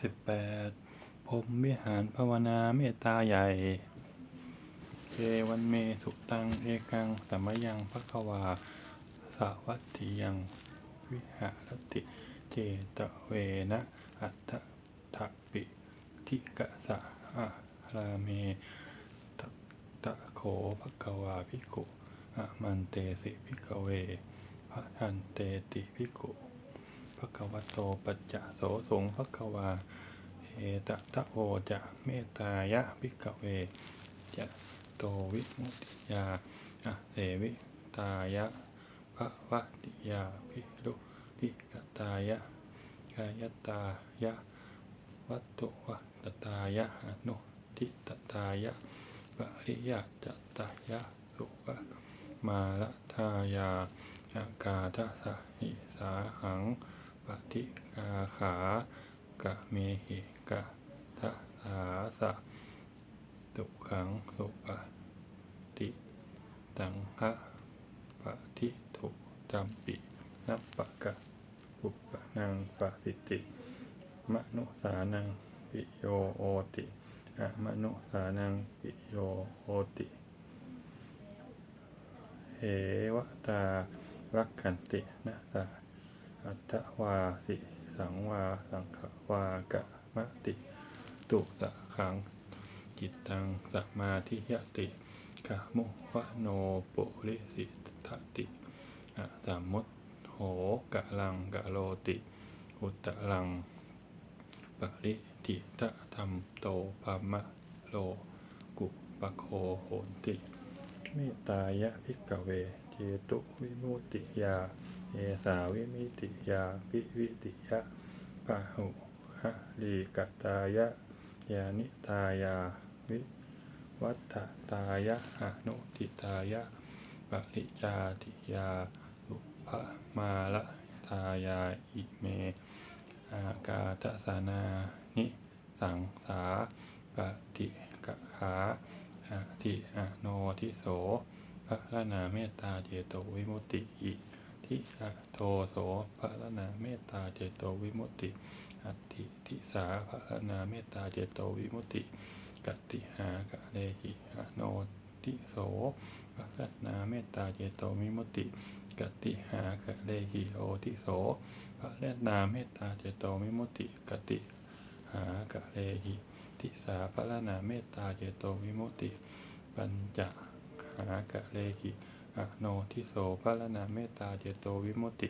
สิบแปดพรหมวิหารภาวนาเมตตาใหญ่เจวันเมสุตังเอกังสัมมยังภควาสาวัตถิยังวิหารติเจตเวนะอัตถทะปิทิกะสะอะราเมตตะโขภควาภิกขุอะมันเตสิภิกเวพระทันเตติภิกขุ ภควโตปัจจะโสสงภควาเอตตะโอจะเมตตายะภิกเว จะโตวิมุติยาอะเสวิตายะภวติยาภิรุติกตายะกายตายะวัตถุวัตตายะอนุทิตตายะปริยจตายะสุวะมาละทายาอากาทสะหิสาหัง ปฏิกาขากะเมหิกะทะสาสะตุขังสุปฏิตังหะปะทิทุจัมปินัปปะกะปุปปะนังปะสิติ มนุสานังปิโยโอติอะมนุสานังปิโยโอติเหวตารักขันตินะตา อัตวาสิสังวาสังขวากะมะติ ตุตะขัง จิตตังสมาธิยติกะมุวะโนปุริสิทติอะสามมุตโหกะลังกะโลติอุตตะลังปริติตะธรรมโตภามะโลกุปะโคโหนติเมตายะภิกเวเจตุวิมุติยา เอสาวิมิติยาปิวิติยะปะหุหะลีกตายะยานิตายาวิวัฏตายะอนุติตายะปริจาติยาสุภมาละทายาอิเม อากาตสานานิสังสาปฏิกะขาอาทิอโนทิโสพระนาเมตตาเจโตวิมุตติอิ ทิอะโทโสพระละนาเมตตาเจโตวิมุตติ อัติทิสาพระละนาเมตตาเจโตวิมุตติกติหากะเลหิอโนทิโสพระละนาเมตตาเจโตวิมุตติกติหากะเลหิโอทิโสพระเลตนาเมตตาเจโตวิมุตติกติหากะเลหิทิสาพระลนาเมตตาเจโตวิมุตติ ปัญจหากะเลหิ อโนทิโสพระลนาเมตตาเจโตวิมุตติ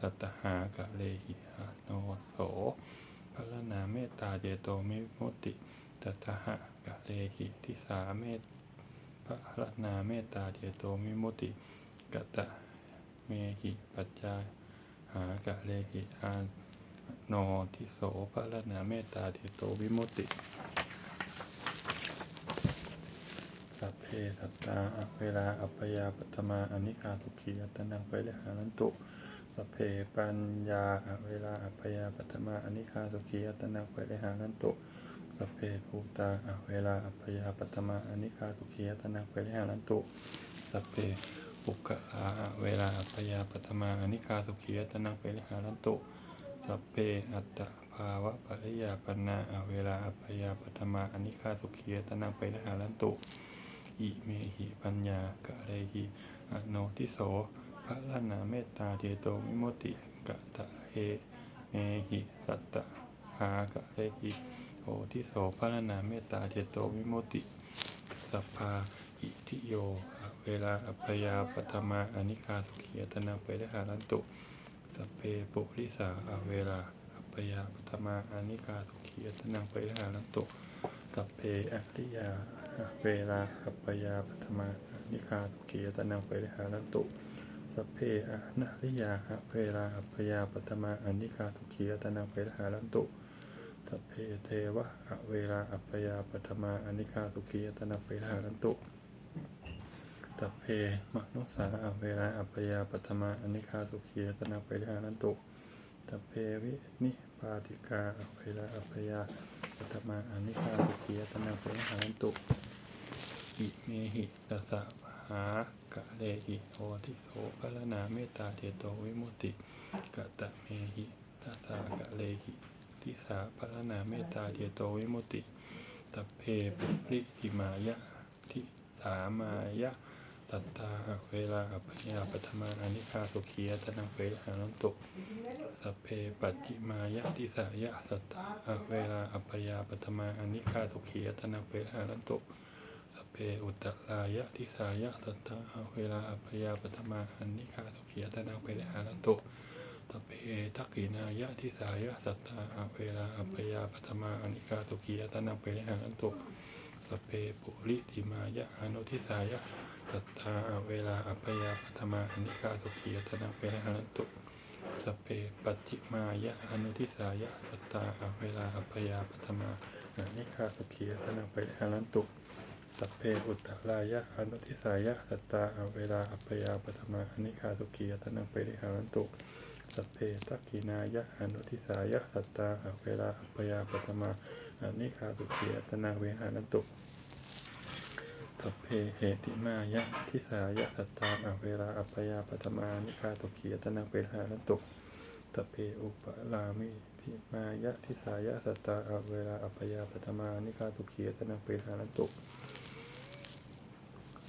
สัตหากะเลหิอโนโสพระลนาเมตตาเจโตวิมุตติตัตหะกะเลหิทิสาเมตพระลนาเมตตาเจโตวิมุตติกตะเมหิปัจจาหากะเลหิอานโนทิโสพระละนาเมตตาเทโตวิมุติติ สัพเพสัตตาอะเวลาอัปยาปัตมาอนิคาทุขีอัตนังไปเลหานันตุสัพเพปัญญาอะเวลาอัปยาปัตมาอนิคาทุขีอัตนังไปเลหานันตุสัพเพภูตาอะเวลาอัปยาปัตมาอนิคาทุขีอัตนังไปเลหานันตุสัพเพปุกขะอะเวลาอัปยาปัตมาอนิคาสุขียตนังเปริหารันตุสัพเพอัตตภาวะปริยาปนาอเวลาอัปยาปัตมาอนิคาสุขียตนังเปริหารันตุ อิเมหิปัญญากะเรหิอโนทิโสพระลานาเมตตาเจโตวิมุติกะตะเอเมหิสัตตหากะเรหิโอทิโสพระลานาเมตตาเจโตวิมุติสัพพาอิทิโยอเวลาอัปปยาปัตมาอนิคาสุขียตนาไปได้หารันตุสเพปุริสาอเวลาอัปปยาปัตมาอนิคาสุขียตนาไปได้หารันตุ อริยาเวลาอัปปยาปัตมาอนิคาสุขียตนาไปได้หารัตุสัพเพอะนะริยาเวลาอัปปยาปัตมาอนิคาสุขียตนาไปได้หารันตุสัพเพเทวะเวลาอัปปยาปัตมาอนิคาสุขียตนาไปได้หารันตุสัพเพมนุสาเวลาอัปปยาปัตมาอนิคาสุขียตนาไปได้หารันตุสัพเพวินิ ปาติกาอะเวลาอัยาปัตมาอนิคาสุขียตนาไปได้หารันตุอิเมหิตัสสะหากะเลหิโอทิโสพระนาเมตตาเทโตวิมุติกะตะเมหิตัสสะกะเลหิทิสาปรนาเมตตาเจโตวิมุติตัพเพปริติมายะทิสามายะ ตัตตาเวลาอภยาปัทมาอนิคาสุขียตนังเวหานันตุสัพเพปัจจิมายะทิสายะสัตตาเวลาอภยาปัทมาอนิคาสุขียตนังเวหานันตุสัพเพอุตตรายะทิสายะสัตตาเวลาอัพยาปัตมาอนิคาสุขียตนาเปรหารันตุสัพเพทักขินายะทิสายะสัตตาเวลาอัพยาปัตมาอันนิคาสุขียตนาเปรหารันตุสัพเพปุริติมายะอนุทิสายะ สัตตาเวลาอัพยาปัตมาอันนิคาสุขียตนาเปรหารันตุสัเพปัจจิมายะอนุทิสายะสัตตาเวลาอัพยาปัตมาอันนิคาสุขียตนาเปรหารันตุสัเพอุตตรายะอนุทิสายะสัตตาเวลาอัปยาปฐมาอนิคาสุขียตนังเปริหารันตุสัเพทักขินายะอนุทิสายะสัตตาเวลาอัปยาปฐมาอนิคาสุขียตนังเวหารันตุ สัพเพเหติมายะทิสายะสัตตาอเวลาอัปยาปฐมานิคาสุขียตนังเปรหานตุสัพเพอุปลามิทิมายะทิสายะสัตตาอเวลาอัปยาปฐมานิคาตุขียตนังเปหานตุ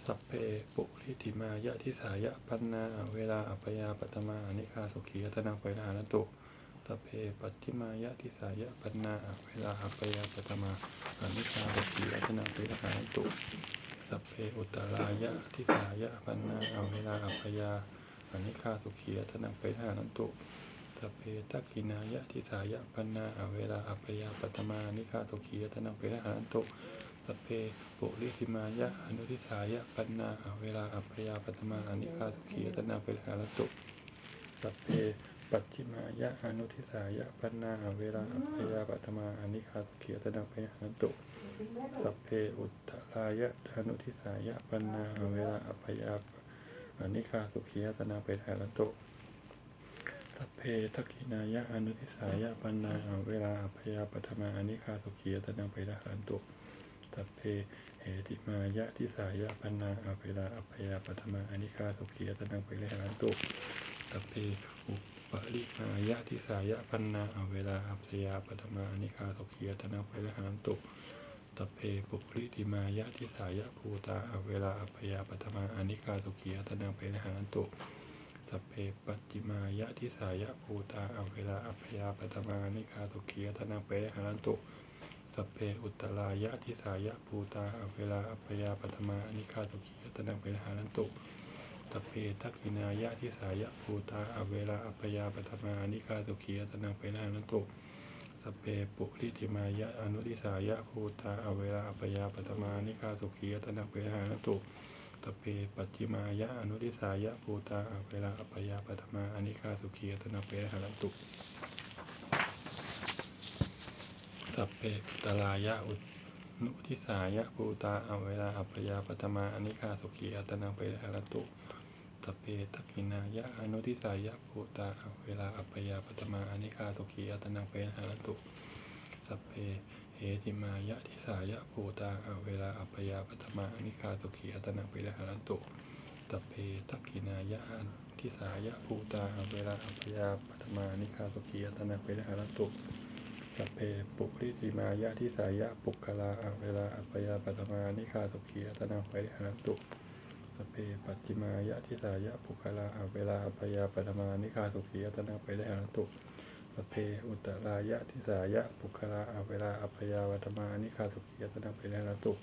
สัพเพปุริธิมายะทิสายะปันนาเวลาอัปยาปฐมานิคาสุขียตนังเปหานตุสัพเพปัจจิมายะทิสายะปันนาเวลาอัปยาปฐมานิคาสุขียตนังเปหานันตุ สัพเพอุตตรายะทิสายะปันนาเวลาอัปยาอนิคาสุขียตนังเปหานันตุสัพเพทักขินายะทิสายะปันนาเวลาอัปยาปัตมานิคาตุขียตนังเปรหานันตุสัพเพปุริธิมายะอนุทิสายะปันนาเวลาอัปยาปัตมานิคาตุขียตนังเปรหานันตุสัพเพ ปัจฉิมายะอนุทิสายะปันนาเวลาอัปยาปัตมานิคาตุขียตนังเปหานันตุสัพเพอุตตรายะอนุทิสายะปันนาเวลาอัปยาอนิคาสุขียตนังเปรหานันตุสัพเพทักินายะอนุทิสายะปันนาเวลาอัพยาปัทมาอนิคาสุขียตนังไปดาหันตุสัพเพเหติมายะทิสายะปันนาเวลาอพยาปัทมาอนิคาสุขียตนังไปดาหันตุสัพเพอุ ปริมายะทิสายะปันนาเวลาอัพยาปัทมานิคาสุขียตนังไปดาหันตุสัพเพปุริติมายะทิสายะภูตาเวลาอัพยาปัทมาอนิคาสุขียตนังไปดาหันตุสัพเพปัจจิมายะทิสายะภูตาอเวลาอัพยาปตมานิคาตุขียตนาเปหารันตุสัพเพอุตตรายะทิสายะภูตาอเวลาอัพยาปตมานิคาตุขียตนาเปหารันตุ สเพทักขินายะทิสายะภูตาอเวลาอัพยาปตมานิคาตุขียตนาเปหารันตุสเพปุริติมายะอนุทิสายะภูตาอเวลาอัพยาปตมานิคาตุขียตนาเปหารันตุตเปปัจจิมายะอนุทิสายะภูตาอเวลาอัปยาปัตมาอนิคาสุขียตนาเปหารันตุสัพเพปุตรายะอุนุทิสายะภูตาอเวลาอัปยาปัตมาอนิคาสุขียตนาเปหารัน ตุสัพเพทักินายะอนุทิสายะภูตาเวลาอัปยาปัตมาอนิคาสุขียตนาเปหารัตุสัพเพเหติมายะทิสายะภูตาเวลาอัปยาปัตมาอนิคาสุขีอัตนาปิรหารัตุสัพเพทักินายะทิสายะภูตาเวลาอัปยาปัตมาอนิคาสุขีอัตนาปิรหารัตุสัพเพปุริติมายะทิสายะปุกคลาเวลาอัปยาปัตมาอนิคาสุขีอัตนาปิรหารัตุ สเพปัจจิมายะทิสายะปุคลาเวลาอัปยาปัตมานิคาสุขีอัตนาไปิรหารันตุสเพอุตรายะทิสายะปุคลาอาเวลาอัพยาวัตมานิคาสุขียตนังเปรหาตุ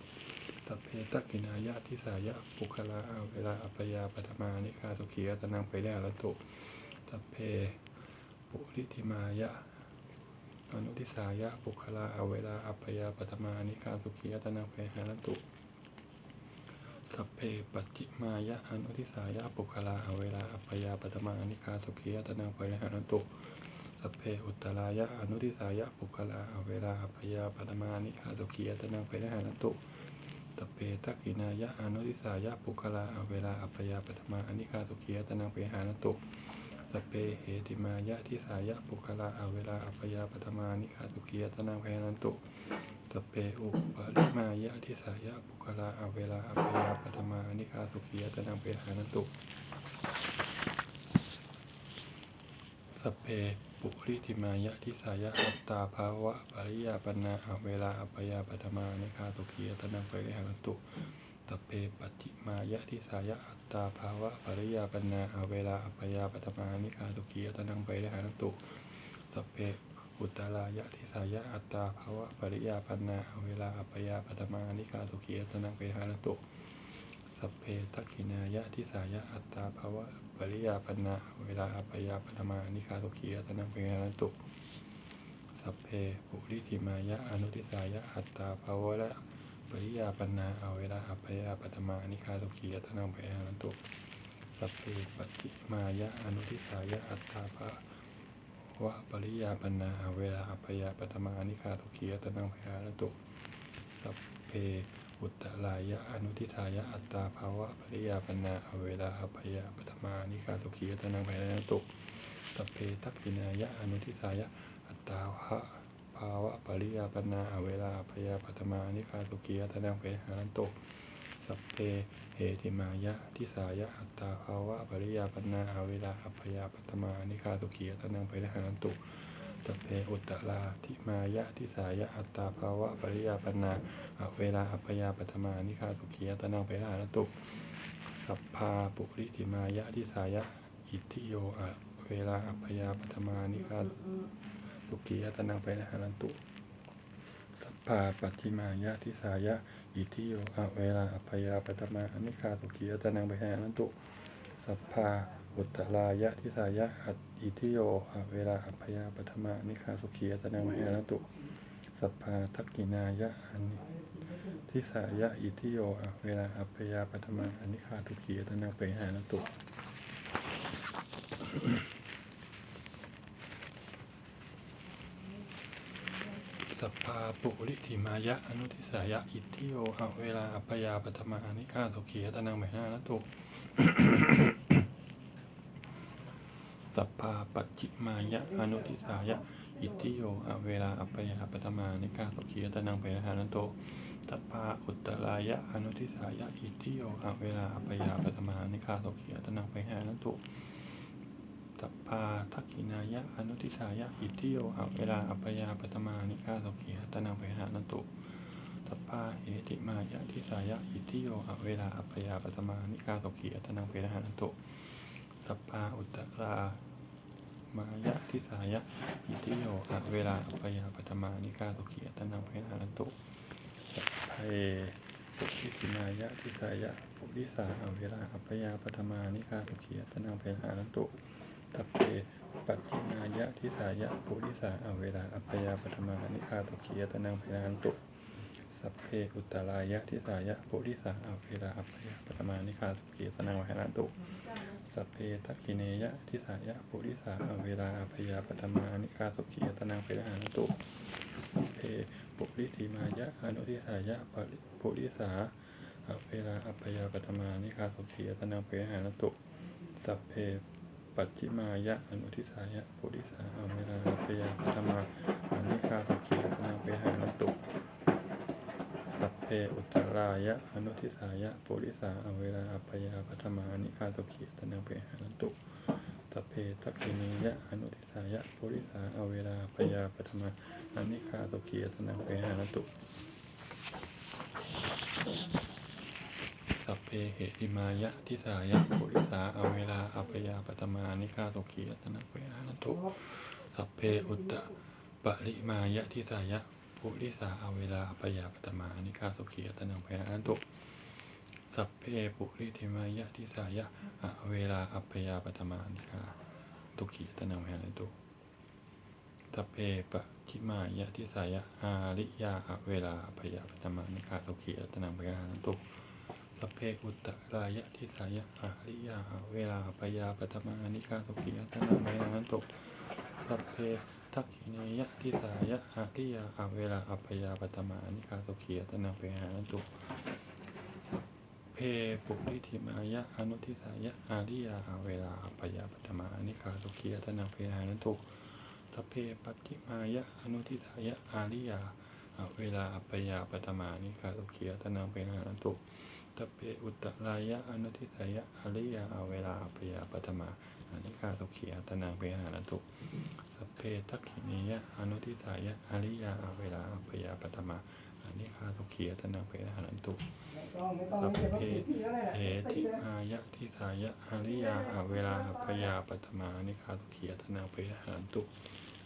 สเพตักินายะทิสายะปุคลาอาเวลาอัพยาปัตมานิคาสุขียตนังเปรหาตุสเพปุริธิมายะอนุทิสายะปุคลาอาเวลาอัพยาปัตมานิคาสุขียตนังเปรหาตุ สัพเพปัจจิมายะอนุทิสายะปุคลาอเวลาอัพยาปัตมานิคาสุขียตนังเปรหาตุสัพเพอุตตรายะอนุทิสายะปุคลาเวลาอัพยาปัตมานิคาตุกียตนังไปได้หานันตุสัพเพทักขินายะอนุทิสายะปุคลาเวลาอัพยาปัตมานิคาตุกียตนังไปหานันตุ สเพเหติมายะทิสายะปุคลาเวลาอัพยาปัตมานิคาตุกียตนังไปหานันตุสเพอุปริมายะทิสายะปุคลาเวลาอัพยาปัตมานิคาตุกียตนังไปหานันตุสเปปุริธิมายะทิสายะอัตตาภาวะปริยาปนาอเวลาอัปยาปฐมานิคาตุขียตนังไปริหันตุ ตเปปัจจิมายะทิสายะอัตตาภาวะปริยาปนาอเวลาอัปยาปฐมานิคาตุขียตนังไปริหันตุตเปอุตตรายะทิสายะอัตตาภาวะปริยาปนาอเวลาอัปยาปฐมานิคาตุขียตนังไปริหันตุสัพเพทักขินายะทิสายะอัตตาภาวะปริยาปนาเวลาอัปยาปฐมานิคาตุขียตนังเปหาตุสัพเพปุริธิมายะอนุทิสายะอัตตาภาวะละ ริยาปนาเอาเวลาอัปยาปฐมานิคาตุขียตนังเปหาตุสัพเพปฏิมายะอนุทิสายะอัตตาภาวะปริยาปนาเอาเวลาอัปยาปฐมานิคาตุขียตนังเปหาตุสัพเพอุตตรายะอนุทิทายะอัตตาภาวะปริยาปนาเอาเวลาอัปยาปฐมานิคาสุขียตนังภายในตุสัพเพทักขินายะอนุทิทายะอัตตาภะาวะปริยาปนาอเวลาอัปยาปฐมานิคาสุขียตนังภายในตุสัพเพเหติมายะทิสายะอัตตาภาวะปริยาปนาอเวลาอัปยาปฐมานิคาสุขียตนังภายในตุสัพเพอุตตราทิมายะทิสายะอัตตาภาวะปริยาปนาอเวลาอัปยาปฐมานิคาสุขียตนังไปหานตุสัพพาปุริธิมายะทิสายะอิทธิโยอะเวลาอัปยาปฐมานิคา สุขียตนังไปนะหานตุ สัพพาปัจจิมายะทิสายะ อิทิโยอเวลาอัยาปฐมานิคาสุขียตนังไปหานตุ สัพพาอุตตรายะทิสายะอัตอิทิโยอเวลาอัพยาปฐมานิคาสุขียตนังมหานตุ สัพพาทักกินายะอันทิสายะอิทิโยอเวลาอัพยาปฐมานิคาทุขียตนังไปหานตุสัพพาปุริธิมายะอนุทิสายะอิทธิโยอเวลาอัปยาปฐมานิคาสุขียตนังมหานตุสัพพาปัจจิมายะอนุทิสายะอิทธิโยอเวลาอัปยาปฐมานิกาสุขียตนังไปหานันโตสัพพาอุตตรายะอนุทิสายะอิทธิโยอเวลาอัปยาปฐมานิกาสุขียตนังไปหานันโตสัพพาทักขินายะอนุทิสายะอิทิโยอะเวลาอัปยาปฐมานิกาสุขียตนังไปหานันโตสัพพาเหติมายะทิสายะอิทิโยอะเวลาอัปยาปฐมานิกาสุขียตนังไปหานันโตสัพพาอุตตรามายะทิสายะอิทิโยอะเวลาอัปยาปฐมานิกาสุขียตนังเพหานันตุสัพเพปุริสิมายะทิสายะปุริสาอเวลาอัปยาปฐมานิกาสุขียตนังเพหานันตุ สัพเพปัจจินายะทิสายะปุริสาอเวลาอัปยาปฐมานิกาสุขียตนังพหานันตุสัพเพอุตตรายะทิสายะปุริสาอเวลาอัปยาปฐมานิกาสุขียตนังพหานันตุสัพเพทักขิเนยะทิสายะปุริสาอเวลาอภยาปฐมานิกาสุขียตนังเปรหานตุสัพเพปุริธิมายะอนุทิสายะปุริสาอเวลาอภยาปฐมานิกาสุขียตนังเปรหานตุสัพเพ ปัจจิมายะอนุทิสายะปุริสาอเวลาอภยาปฐมานิกาสุขียนังเปหานตุสัพเพอุตตรายะอนุทิสายะปุริสาอเวลาอัปยาปัทมานิคาตุขีตนังเปหานันตุสัพเพทักขินียะอนุทิสายะปุริสาอเวลาอัปยาปัทมาอนิคาตุขีตนังเปหานันตุ สัพเพเหติมายะทิสายะปุริสาอเวลาอัปยาปัทมานิคาตุขีตนังเปหานันตุสัพเพอุตตะปริมายะทิสายะปุริสาอเวลาอัปยาปตมานิคาสุขียตนังพยานันตุสัพเพปุริธิมายะทิสายะอเวลาอัปยาปตมานิคาตุขียตนังพยานันตุสัพเพปะชิมายะทิสายะอาริยาอเวลาอัปยาปตมานิคาสุขียตนังพยานันตุ สัพเพอุตตรายะทิสายะอาริยาเวลาอัปยาปตมานิคาสุขียตนังพยานันตุสัพเพทักขิเนยะทิสายะอาริยาเวลาอัปยาปตมานิคาสุขียตนาเปหานันตุสัพเพปุริธิมายะอนุทิสายะอาริยาเวลาอัปยาปตมานิคาสุขียตนาเปหานันตุสัพเพปัจจิมายะอนุทิสายะอาริยาเวลาอัปยาปตมานิคาสุขียตนาเปหานัน ตุสัพเพอุตรายะอนุทิสายะอริยาอาเวลาอัปยาปตมาอนิคาสุขียตนาเปหานันตุสัพเพทักขิเนยะอนุทิสายะอริยาอาเวลาอัปยาปัตมาอนิคาทุขียตนาเปนะหันตุไม่ต้องไม่ต้องสัพเพเก็บวัตถุพี่ก็ได้แหละเหไปติเลยอายะทิสายะอริยาอาเวลาอัปยาปัตมาอนิคาทุขียตนาเปนะหันตุ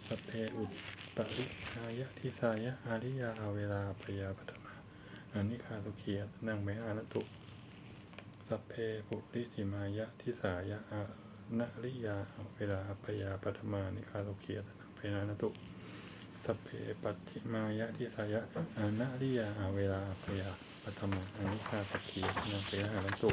สัพเพอุตปริอายะทิสายะอริยาอาเวลาอัปยาปัตมา อานิคาทุกขียตนาเปนะหันตุ สัพเพปุริสิมายะทิสายะอะนะริยาเวลาอัปยาปัตมานิคาโลเกียตนังเพนานตุสัพเพปัติมายะทิสายะอะนะริยาเวลาอัปยาปัตมาอนิคาโลเกียตนังเพนานตุ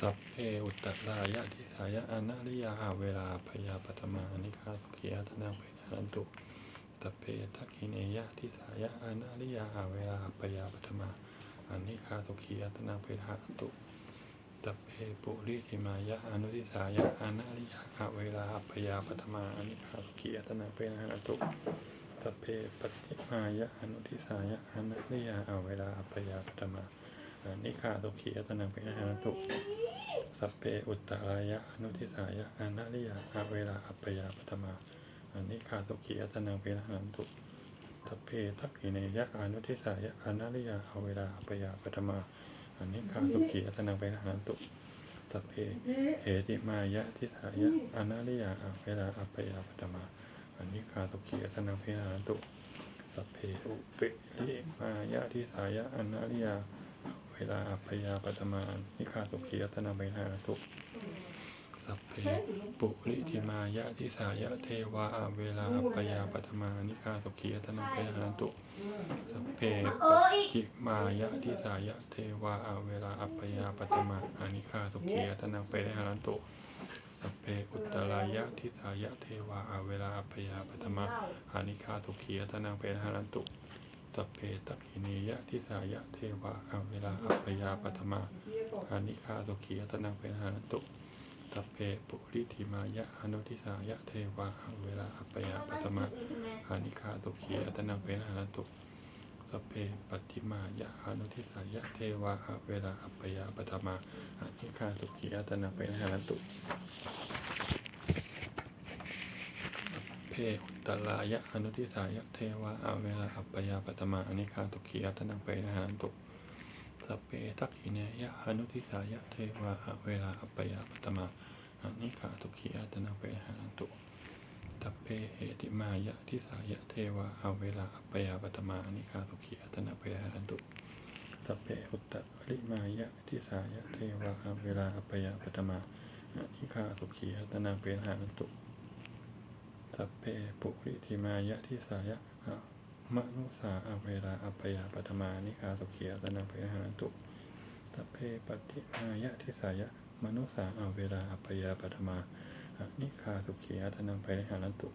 สัพเพอุตตรายะทิสายะอะนะริยาเวลาอัปยาปัตมาอนิคาโลเกียตนังเพนารันตุ สเพทักขิเนยะทิสายะอะนะริยาอเวลาอปยาปัตมาอันนี้คาตุขียตนาเปหะตุตเพปุริธิมายะอนุทิสายะอานาริยะอาเวลาอปยาปัตมาอันนี้คาตุขียตนาเปหะตุตเพปฏิมายะอนุทิสายะอานาริยะอาเวลาอปยาปัตมาอันนี้คาตุขียตนาเปหะตุสัพเพอุตตรายะอนุทิสายะอานาริยะอาเวลาอัปยาปัตมา อันนี้คาตุขียตนาเปหะตุทัพเพทักขิเนยะอนุทิสายะอนาริยาเอาเวลาปยาปฐมาอันนี้ข้าสุขีอัตนังไปนะหันตุทัพเพเหติมายะทิสายะอนาริยาเอาเวลาอัปยาปฐมาอันนี้ข้าสุขีอัตนังไปนะหันตุสัพเพอุเปริมายะทิสายะอนาริยาเอาเวลาอัปยาปฐมานนี้ข้าสุขีอัตนังไปนะหันตุ สัพเพปุริธิมายะทิสายะเทวาอเวลาอัปยาปัตมานิคาสุขีตนังเปนะหันตุสัพเพปฏิมายะทิสายะเทวาอเวลาอัปยาปัตมาอานิคาสุขีตนังเปนะหันตุสัพเพอุตตรายะทิสายะเทวาอเวลาอัปยาปัตมาอานิคาสุขีตนังเปนะหันตุสัพเพตักขิเนยะทิสายะเทวาอเวลาอัปยาปัตมาอานิคาสุขีตนังเปนะหันตุ ตเพปุริธิมายะอนุทิสายะเทวาอเวลาอัปปยาปัตมาอานิคาตุขีอัตนังเปนะหันตุสเพปัติมายะอนุทิสายะเทวาอเวลาอัปปยาปัตมาอานิคาตุขีอัตนังเปนะหันตุสเพอุตตรายะอนุทิสายะเทวาอเวลาอัปปยาปัตมาอานิคาตุขีอัตนังเปนะหันตุ สัพเพทักขิเนยะอนุทิสายะเทวาอะเวลาอัปปยาปตมาอนิคาตุขีอัตนาเปหานันตุตัพเพเหติมายะทิสายะเทวาอะเวลาอัปปยาปตมาอนิคาตุขีอัตนาเปหานันตุตัพเพอุตตริมายะทิสายะเทวาอะเวลาอัปปยาปตมาอนิคาตุขีอัตนาเปหานันตุสัพเพปุริธิมายะทิสายะ อะมนุสาอเวลาอัปยาปัตมานิคาสุขียตนาเพหานันตุตัพเพปฏิมายะทิสายะมนุสาอเวลาอัปยาปัตมานิคาสุขียตนาเพหานันตุ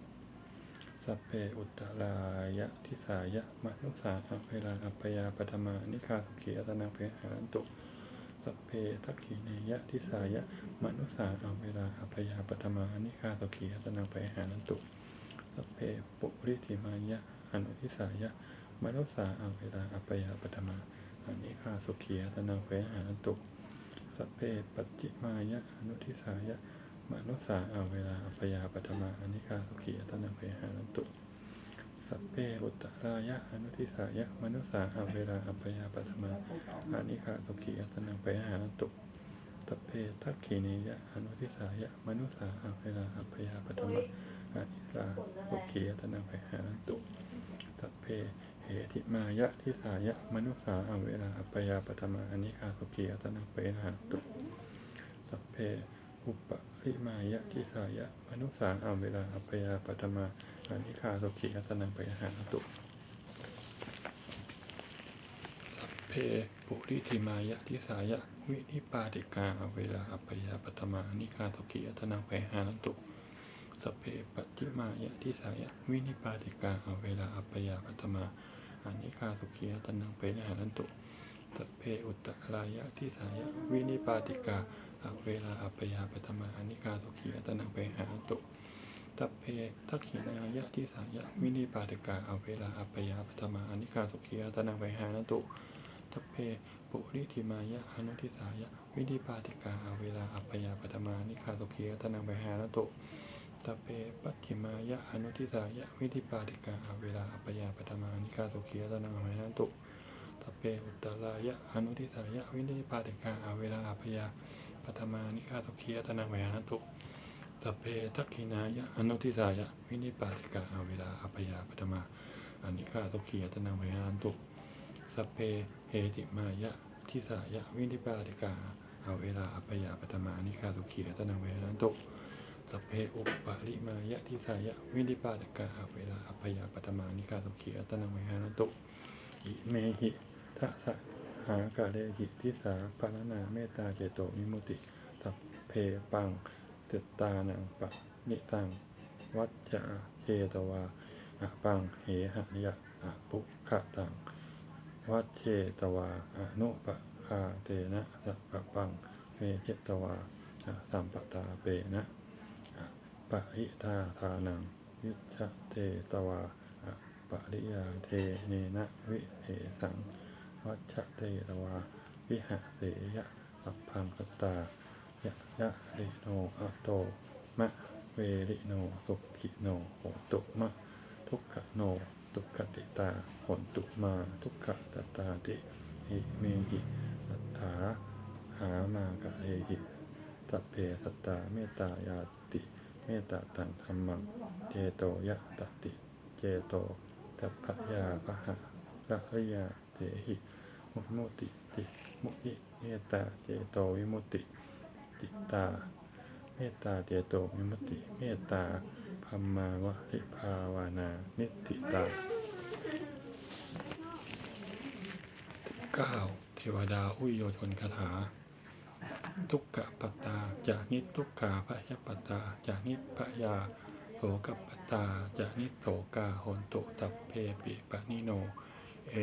สัพเพอุตตรายะทิสายะมนุสาอเวลาอัปยาปัตมานิคาสุขียตนาเพหานันตุสัพเพทักขิเนยะทิสายะมนุสาอเวลาอัปยาปัตมานิคาสุขียตนาเพหานันตุสัพเพปุริธิมายะ อนุทิสายะมนุสาอังเวลาอัปยาปฐมาอันนี้ข้าสุขียตนังเปหานันตุสัพเพปัจจิมายะอนุทิสายะมนุสาอังเวลาอัปยาปฐมาอันนี้ข้าสุขียตนังเปหานันตุสัพเพอุตตรายะอนุทิสายะมนุสาอังเวลาอัปยาปฐมาอันนี้ข้าสุขียตนังเปหานันตุสัพเพทักขิเนยะอนุทิสายะมนุสาอังเวลาอัปยาปฐมาอานิสาโอเคตนังไปหานันตุ เพเหติมายะทิสายะมนุสาอเวลาอัปยาปฐมาอนิคาสุขียตนังไปหานันตุสัพเพอุปริมายะทิสายะมนุสาอเวลาอัปยาปฐมาอนิคาสุขียตนังไปหานันตุสัพเพปุริธิมายะทิสายะวินิปาติกาอเวลาอัปยาปฐมาอนิคาสุขียตนังไปหานันตุ เพปัจจิมายะทิสายะวินิปาติกาเอาเวลาอัปปยาปัตมาอานิคาสุขียตนังเปนะหานันตุสพเพอุตตรายะทิสายะวินิปาติกาเอาเวลาอัปปยาปัตมาอานิคาสุขียตันังเปหานันตุตัพเพทักขินายะทิสายะวินิปาติกาเอาเวลาอัปปยาปัตมาอานิคาสุขียตันังเปหานันตุตัพเพปุริธิมายะอนุทิสายะวินิปาติกาเอาเวลาอัปปยาปัตมาอานิคาสุขียตนังเปหานันตุต ตเปปัจฉิมายะอนุทิสายะวิธิปาติกาเวลาอัปยาปฐมานิกาสุขียตนังไหมนันตุตเปอุตตรายะอนุทิสายะวิธิปาติกาเวลาอัปยาปฐมานิกาสุขียตนังไหมนันตุตเปทักขินายะอนุทิสายะวิธิปาติกาเวลาอัปยาปฐมาอนิกาสุขียตนังไหมนันตุสพเพเหติมายะทิสายะวินิปาติกาเวลาอัปยาปฐมานิคาสุขียตนังเวนันตุ สพเพอุปปาริมายะทิสายะวินิปาตกาเอเวลาอัปปยาปฐมานิคาสุขียตนังเวนันตุ อิเมหิทะสะหากาเลหิทิสาปารนาเมตตาเจโตวิมุติ สัพเพปังเตตานังปะนิตัง วัจจะเจตวาอะปังเหหะยะอะปุขะตัง วัดเชตวาอะนุปคาเตนะสัพปังเมเจตวาอะสัมปตาเปนะ ปะหิทาทานังวิชเตตวาอะปะริยาเทเนนะวิเหสังวัชเตตวา วิหะเสยะสัพพังสตายะยะริโนอะโตมะเวริโนสุขิโนโหตุมะ ทุกขโนทุกขติตาหนตุมาทุกขตตาติหิเมหิสัทธาหามากะเอหิสัพเพสัตตาเมตตายาติ เมตตาตังธรรมังเจโตยะตติ เจโตตัพพยาปะหะละริยาเตหิมุมติติมุติเมตตาเจโตวิมุตติติตา เมตตาเจโตวิมุตติ เมตตาพัมมาวะริภาวานา นิตติตาเก้าเทวดา อุยโยชนคาถา ทุกกะปัตตาจากนิทุกขาพยปัตตาจากนิพยาโสกปัตตาจากนิโสกาโหนตุตัพเพปิปะนิโน เอ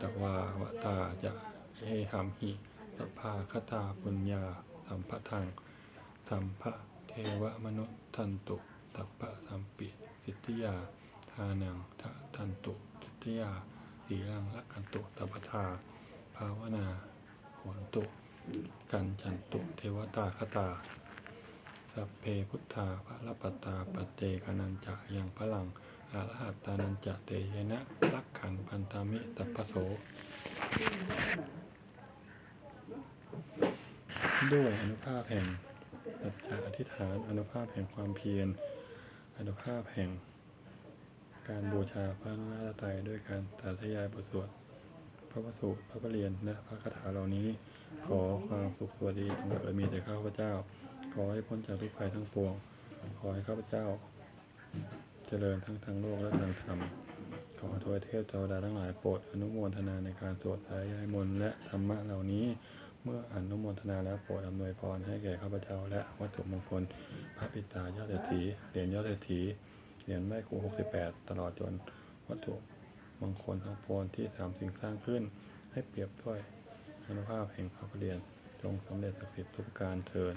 ตวาวตาจะเอหัมหิสภาคตาปุญญาสัมปทังสัมภะเทวมนุษย์ทันตุตัปปะสัมปิสิทธิยาทานังทะทันตุสิทธิยาสีลังละกันตุตัปปทาภาวนาโหนตุ กันจันตุเทวตาคตา สัพเพพุทธาพระรปตาปเตกนันจะยังพลังอารหัตตานันจะเตยนะรักขันพันธามิตัปปะโส ด้วยอนุภาพแห่งสัจจะอธิษฐานอนุภาพแห่งความเพียร อนุภาพแห่ง การบูชาพระนาฏไตยด้วยการตรัสยายบทสวด พระวสูตรพระประเรียนและพระคาถาเหล่านี้ ขอความสุขสวัสดีจงเกิดมีแต่ข้าพเจ้า ขอให้พ้นจากทุกภัยทั้งปวง ขอให้ข้าพเจ้า เจริญทั้งทางโลกและทางธรรม ขอทวยเทพเทวดาทั้งหลายโปรดอนุโมทนาในการสวดสายยายมนต์และธรรมะเหล่านี้ เมื่ออนุโมทนาแล้วโปรดอำนวยพรให้แก่ข้าพเจ้า และวัตถุมงคล พระปิตายอดเศรษฐีเหรียญยอดเศรษฐีเหรียญแม่ครู68 ตลอดจนวัตถุมงคลทั้งปวงที่สามสิ่งสร้างขึ้นให้เปรียบด้วย อนุภาพแห่งพระประเรียน จงสำเร็จศักดิ์สิทธิทุกการเทิน